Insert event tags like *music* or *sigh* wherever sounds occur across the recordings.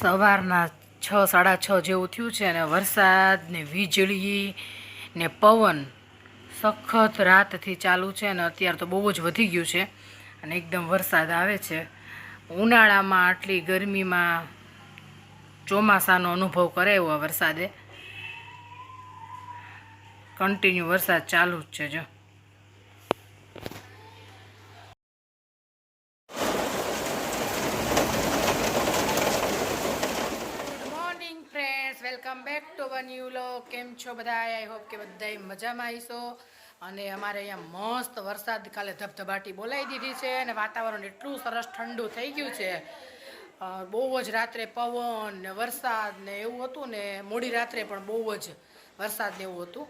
સવારના છ, સાડા છ જેવું થયું છે અને વરસાદ ને વીજળી ને પવન સખત રાતથી ચાલુ છે અને અત્યારે તો બહુ જ વધી ગયું છે અને એકદમ વરસાદ આવે છે. ઉનાળામાં આટલી ગરમીમાં ચોમાસાનો અનુભવ કરે એવો વરસાદે. કન્ટિન્યુ વરસાદ ચાલુ જ છે જો. ન્યૂ કેમ છો બધા આઈ હોપ કે બધાય મજામાં આવીશો અને અમારે અહીંયા મસ્ત વરસાદ કાલે ધબધબાટી બોલાવી દીધી છે અને વાતાવરણ એટલું સરસ ઠંડુ થઈ ગયું છે. બહુ જ રાત્રે પવન ને વરસાદ ને એવું હતું ને મોડી રાત્રે પણ બહુ જ વરસાદ ને એવું હતું.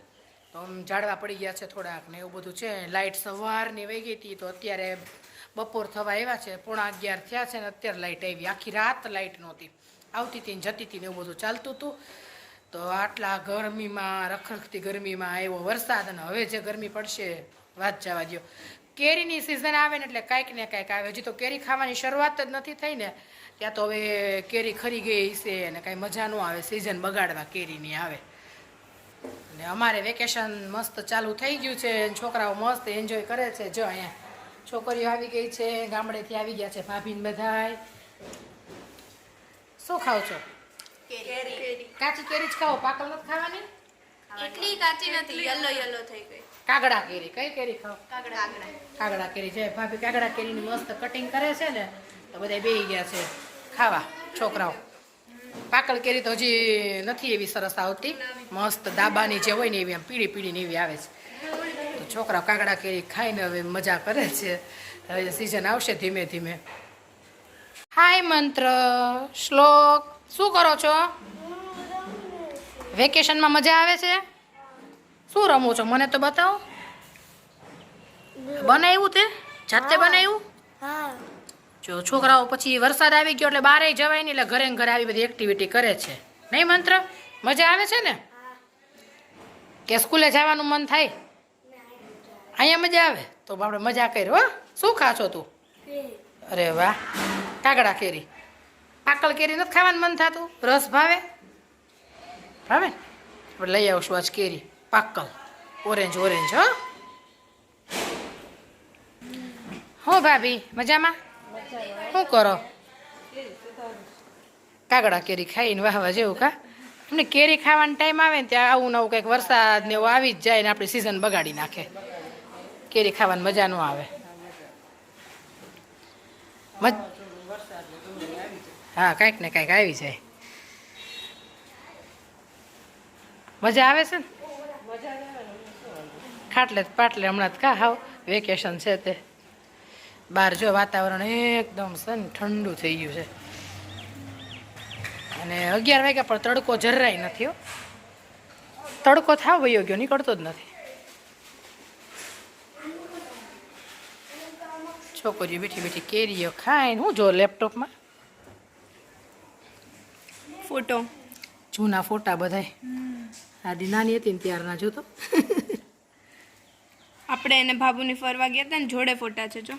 તો આમ ઝાડવા પડી ગયા છે થોડાક ને એવું બધું છે. લાઇટ સવારની વહી ગઈ હતી તો અત્યારે બપોર થવા આવ્યા છે. પોણા અગિયાર થયા છે ને અત્યારે લાઇટ આવી. આખી રાત લાઇટ નહોતી. આવતી હતી જતી હતી ને એવું બધું ચાલતું હતું. તો આટલા ગરમીમાં, રખરખતી ગરમીમાં આવ્યો વરસાદ અને હવે જે ગરમી પડશે, વાત જવા દો કેરીની સિઝન આવે ને એટલે કાંઈક ને કાંઈક આવે. હજી તો કેરી ખાવાની શરૂઆત જ નથી થઈ ને, ત્યાં તો હવે કેરી ખરી ગઈ છે અને કાંઈ મજા ન આવે સિઝન બગાડવા કેરીની આવે. અને અમારે વેકેશન મસ્ત ચાલુ થઈ ગયું છે છોકરાઓ મસ્ત એન્જોય કરે છે. જો અહીંયા છોકરીઓ આવી ગઈ છે, ગામડેથી આવી ગયા છે, ભાભીને બધાય. શું ખાવ છો? કાચી કેરી જ ખાઓ પાકલ નથી ખાવાની? એટલી કાચી નથી યલો યલો. થઈ ગઈ. કાગડા કેરી કઈ કેરી ખાવ કાગડા. કાગડા. કેરી છે ભાભી કાગડા કેરીની મસ્ત કટિંગ કરે છે ને તો બધા બેહી ગયા છે. ખાવા છોકરાઓ. પાકળ કેરી તો હજી નથી એવી સરસ આવતી. મસ્ત દાબાની જે હોય ને એવી આમ પીળી પીળી એવી આવે છે. તો છોકરાઓ કાગડા કેરી ખાઈને હવે મજા કરે છે. હવે સિઝન આવશે ધીમે ધીમે. હાય મંત્ર શ્લોક. શું કરો છો? વેકેશનમાં મજા આવે છે? શું રમો છો? મને તો બતાવો. બનાવ્યું તે? જાતે બનાવ્યું? જો છોકરાઓ પછી વરસાદ આવી ગયો એટલે બહારે જવાય નહીં એટલે ઘરે ઘરે આવી બધી એક્ટિવિટી કરે છે. નહીં મંત્ર? મજા આવે છે ને? કે સ્કૂલે જવાનું મન થાય? અહીંયા મજા આવે? તો આપણે મજા કરી હો શું ખાશો તું? અરે વાહ. કાગડા કેરી. પાકલ કેરી નથી ખાવાનું મન થતું? રસ ભાવે? ભાવે? આપણે લઈ આવશું આજ કેરી પાકલ ઓરેન્જ ઓરેન્જ હો. હો ભાભી, મજામાં? શું કરો? કાગડા કેરી ખાઈને વાહવા જેવું કા? એમને કેરી ખાવાનો ટાઈમ આવે ને ત્યાં આવું નવું કંઈક વરસાદ ને એવું આવી જ જાય ને આપણી સિઝન બગાડી નાખે. કેરી ખાવાની મજા ન આવે. હા, કાંઈક ને કાંઈક આવી જાય. મજા આવે છે ને? ખાટલે પાટલે હમણાં જ કા હાવ વેકેશન છે તે. બહાર જો વાતાવરણ એકદમ છે ને ઠંડુ થઈ ગયું છે. અને અગિયાર વાગ્યા પણ તડકો જરાય નથી હો. તડકો થાવ વયો ગયો, નીકળતો જ નથી. છોકરીઓ બેઠી બેઠી કેરીઓ ખાઈને, હું જો લેપટોપમાં? ફોટો? જૂના ફોટા બધાય. આદી નાની હતી ને ત્યારના જોતો. આપણે એને ભાભુની ફરવા ગયા હતા ને જોડે ફોટા છે જો.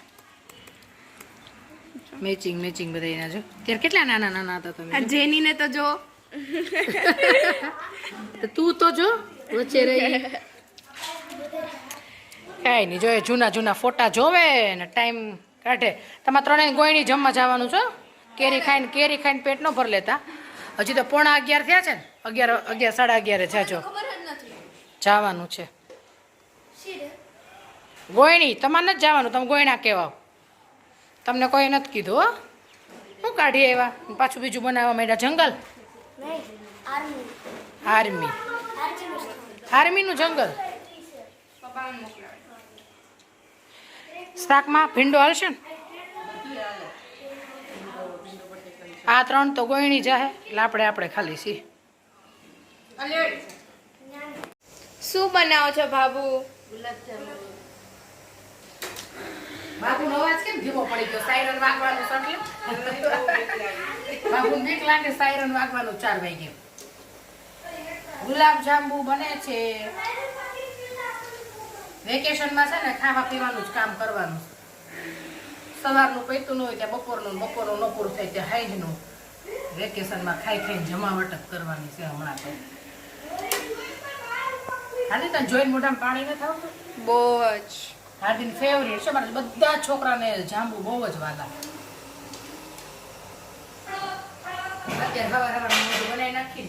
મેચિંગ મેચિંગ બધા એના જો. ત્યારે કેટલા નાના નાના હતા તમે જેની ને તો જો. તું તો જો વચ્ચે રહી. કાંઈ નહીં જોઈએ જૂના જૂના ફોટા જોવે ને ટાઈમ કાઢે. તમારે ત્રણેય ગોયણી જમવા જવાનું છો. કેરી ખાઈને કેરી ખાઈને પેટ ન ભર લેતા. હજી તો પોણા અગિયાર થયા છે ને? અગિયાર અગિયાર સાડા અગિયારે થયા છો. જવાનું છે. ગોયણી તમારે નથી જવાનું તમે ગોયણા કહેવાઓ. તમને કોઈ નથી કીધું હો? શું કાઢી આવ્યા? પાછું બીજું બનાવવા માંડ્યા. જંગલ? આર્મી. આર્મીનું જંગલ? શાકમાં ભીંડો હાલશે ને? આ ત્રણ તો ગોયણી જાહે એટલે આપણે આપણે ખાલી છીએ. શું બનાવો છો ભાભુ? બાબુનો અવાજ કેમ ધીમો પડી ગયો? સાયરન વાગવાનું છે એટલે? બીક લાગે સાયરન વાગવાનું ચાર વાગે ગુલાબ જાંબુ બને છે. વેકેશનમાં છે ને ખાવા પીવાનું જ કામ કરવાનું સવારનું પૈતું ન હોય ત્યાં બપોરનું બપોરનું ન પૂરું થાય ત્યાં હાઈજનું વેકેશનમાં ખાઈ ખાઈને જમાવટ જ કરવાની છે હમણાં તો. હાલી તને જોઈને મોઢામાં પાણી ન થાવતું બહુ જ. હાર્દિન ફેવરેટ છે મારા બધા છોકરાને જાંબુ બહુ જ વાલા. અત્યારે હવાર મોઢું બનાવી નાખી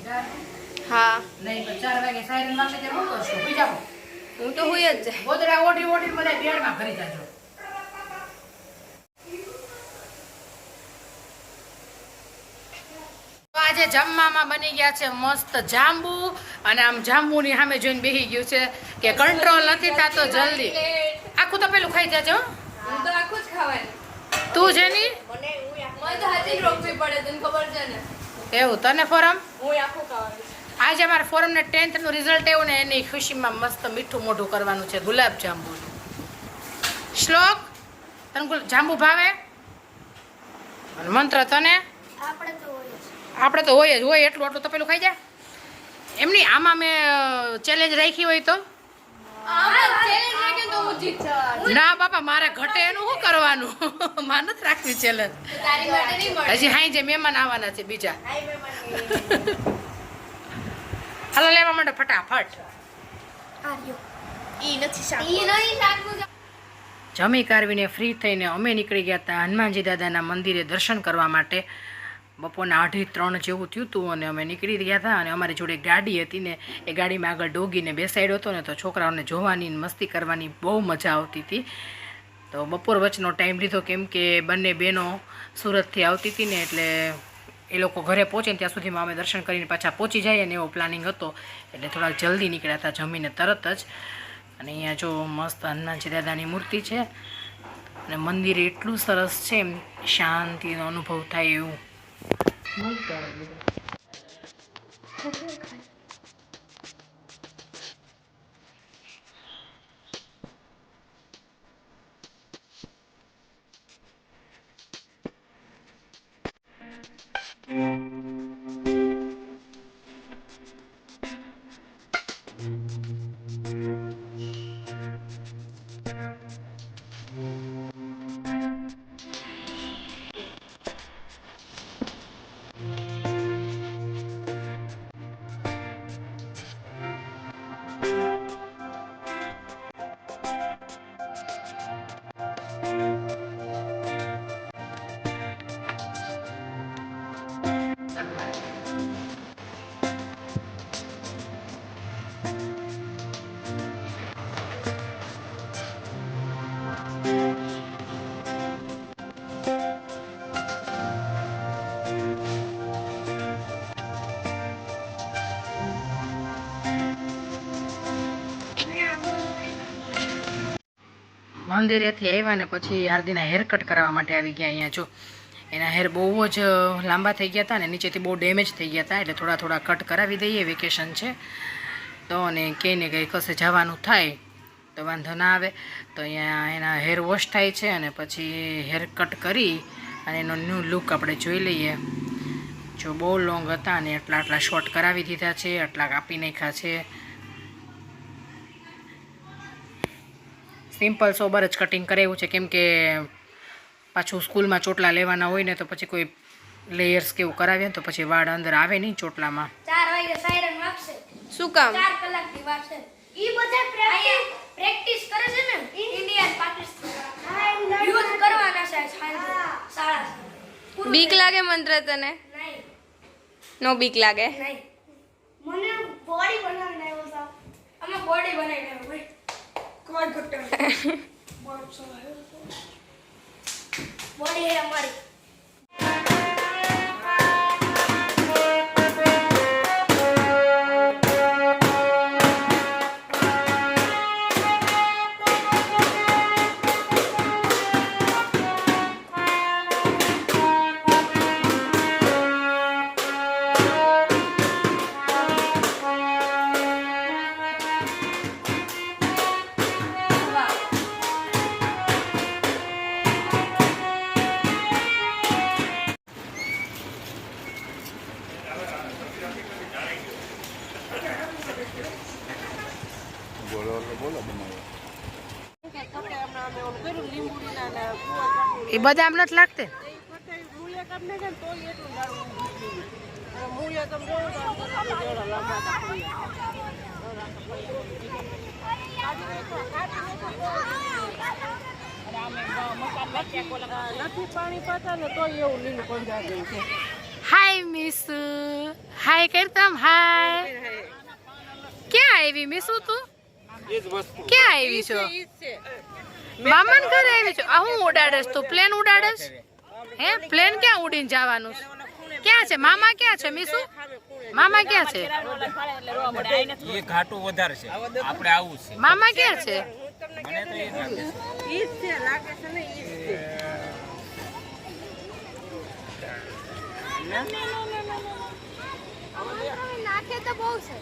હા. નહીં પણ ચાર વાગે સાયરન વાગે ત્યારે હું કરશું. જાઓ હું તો હોય જ જાય ગોદડા ઓઢી ઓઢી બધા બેડમાં ભરી જાજો તો આજે જમવામાં બની ગયા છે મસ્ત જાંબુ. અને આમ જાંબુની સામે જોઈને બેસી ગયું છે કે કંટ્રોલ નથી થતો જલ્દી. આખું તો પેલું ખાઈ જાજો. તો આખું જ ખાવાની. તું જેની મને તો હાથી જ રોકવી પડે તને ખબર છે ને? એવું તને ફોરમ હું આખું ખાવાની. આજે અમારા ફોરમને ટેન્થનું રિઝલ્ટ એવું ને એની ખુશીમાં મસ્ત મીઠું મોઢું કરવાનું છે ગુલાબ જાંબુ. શ્લોક? તને જાંબુ ભાવે? મંત્ર તને? આપણે તો. આપણે તો હોય જ હોય એટલું આટલું તો પેલું ખાઈ જાય એમની આમાં મેં ચેલેન્જ રાખી હોય તો? ના બાપા મારે ઘટે એનું શું કરવાનું? *laughs* મારે નથી રાખવી ચેલેન્જ હજી હાઈ જે મહેમાન આવવાના છે બીજા. *laughs* હાલો લેવા માંડો ફટાફટ. જમી કારવીને ફ્રી થઈને અમે નીકળી ગયા હતા હનુમાનજી દાદાના મંદિરે દર્શન કરવા માટે. બપોરના અઢી ત્રણ જેવું થયું હતું અને અમે નીકળી ગયા હતા અને અમારી જોડે ગાડી હતી ને એ ગાડીમાં આગળ ડોગીને બેસાડ્યો હતો ને તો છોકરાઓને જોવાની મસ્તી કરવાની બહુ મજા આવતી હતી. તો બપોર વચ્ચેનો ટાઈમ લીધો કેમ કે બંને બહેનો સુરતથી આવતી હતી ને એટલે એ લોકો ઘરે પહોંચે ત્યાં સુધીમાં અમે દર્શન કરીને પાછા પહોંચી જઈએ ને એવો પ્લાનિંગ હતો. એટલે થોડાક જલ્દી નીકળ્યા હતા જમીને તરત જ. અને અહીંયા જો મસ્ત હનુમાનજી દાદાની મૂર્તિ છે. અને મંદિર એટલું સરસ છે એમ, શાંતિનો અનુભવ થાય એવું. もう一回あるん。મંદિરેથી આવ્યા ને પછી હાર્દીના હેર કટ કરાવવા માટે આવી ગયા અહીંયા જો. એના હેર બહુ જ લાંબા થઈ ગયા હતા ને નીચેથી બહુ ડેમેજ થઈ ગયા હતા, એટલે થોડા થોડા કટ કરાવી દઈએ વેકેશન છે. તો અને કહીને કંઈ કશે જવાનું થાય, તો વાંધો ના આવે. તો અહીંયા એના હેર વોશ થાય છે અને પછી હેર કટ કરી અને એનો ન્યૂ લુક આપણે જોઈ લઈએ. જો બહુ લોંગ હતા અને આટલા આટલા શોર્ટ કરાવી દીધા છે આટલા કાપી નાખ્યા છે. સિમ્પલ સોબર જ કટિંગ કરાવ્યું છે કેમ કે પાછું સ્કૂલમાં ચોટલા લેવાના હોય ને તો પછી કોઈ લેયર્સ કેવું કરાવીએ ને તો પછી વાળ અંદર આવે નહીં ચોટલામાં. શું કામ? ચાર કલાકની વાર છે. ઈ બધા પ્રેક્ટિસ પ્રેક્ટિસ કરે છે ને? ઇન્ડિયન પાકિસ્તાન યુઝ કરવાના છે શાળા. બીક લાગે મંત્ર તને? નો બીક લાગે? મને બોડી બનાવીને આવ્યો સાહેબ. અમે બોડી બનાવીને આવ્યો ભાઈ કોઈ ઘટે બોડી હે અમારી. એ બધા આમ નથી લાગતે? પાણી પાતા ને તો એવું લીલું પંજા છે હાય મિસ. હાય કરતમ હાય. ક્યાં આવી મિસુ તું? ક્યાં આવી છો? મામાન ઘરે આવી છો? આ હું ઉડાડસ તું? પ્લેન ઉડાડસ? હે? પ્લેન ક્યાં ઉડીને જવાનું છે? ક્યાં છે? મામા ક્યાં છે મિસુ? મામા ક્યાં છે? એ ઘાટું વધારે છે. આપણે આવું છે. મામા ક્યાં છે? મને તો એ લાગે છે. ઈ જ છે લાગે છે ને ઈ જ છે. નાખે તો બહુ છે.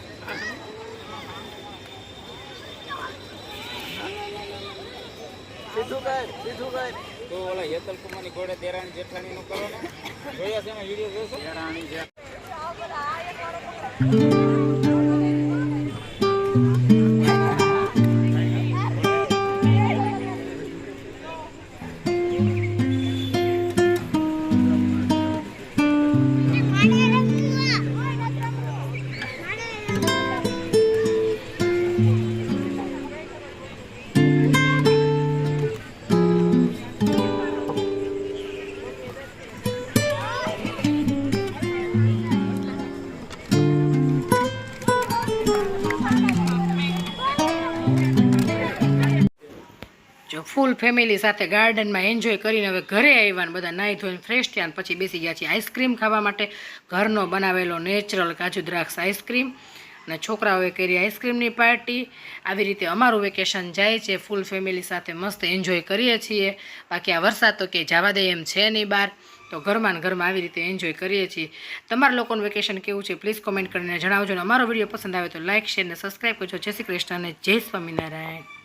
તો ઓલા હેતલ કુમારની ઘોડે દેરાણી જેઠાણી નું કરો ને. જોયા છે એમાં વીડિયો જોશો? દેરાણી જો ફેમિલી સાથે ગાર્ડનમાં એન્જોય કરીને હવે ઘરે આવ્યા બધા નાહી ધોઈને ફ્રેશ થયા પછી બેસી ગયા છીએ આઈસ્ક્રીમ ખાવા માટે. ઘરનો બનાવેલો નેચરલ કાજુ દ્રાક્ષ આઈસ્ક્રીમ. અને છોકરાઓએ કરી આઈસ્ક્રીમની પાર્ટી. આવી રીતે અમારું વેકેશન જાય છે, ફૂલ ફેમિલી સાથે મસ્ત એન્જોય કરીએ છીએ. બાકી આ વરસાદ તો કે જવા દે એમ છે નહીં બહાર. તો ઘરમાં ને ઘરમાં આવી રીતે એન્જોય કરીએ છીએ. તમારા લોકોનું વેકેશન કેવું છે પ્લીઝ કોમેન્ટ કરીને જણાવજો અને અમારો વીડિયો પસંદ આવે તો લાઇક શેર અને સબસ્ક્રાઈબ કરજો. જય શ્રી કૃષ્ણ અને જય સ્વામિનારાયણ.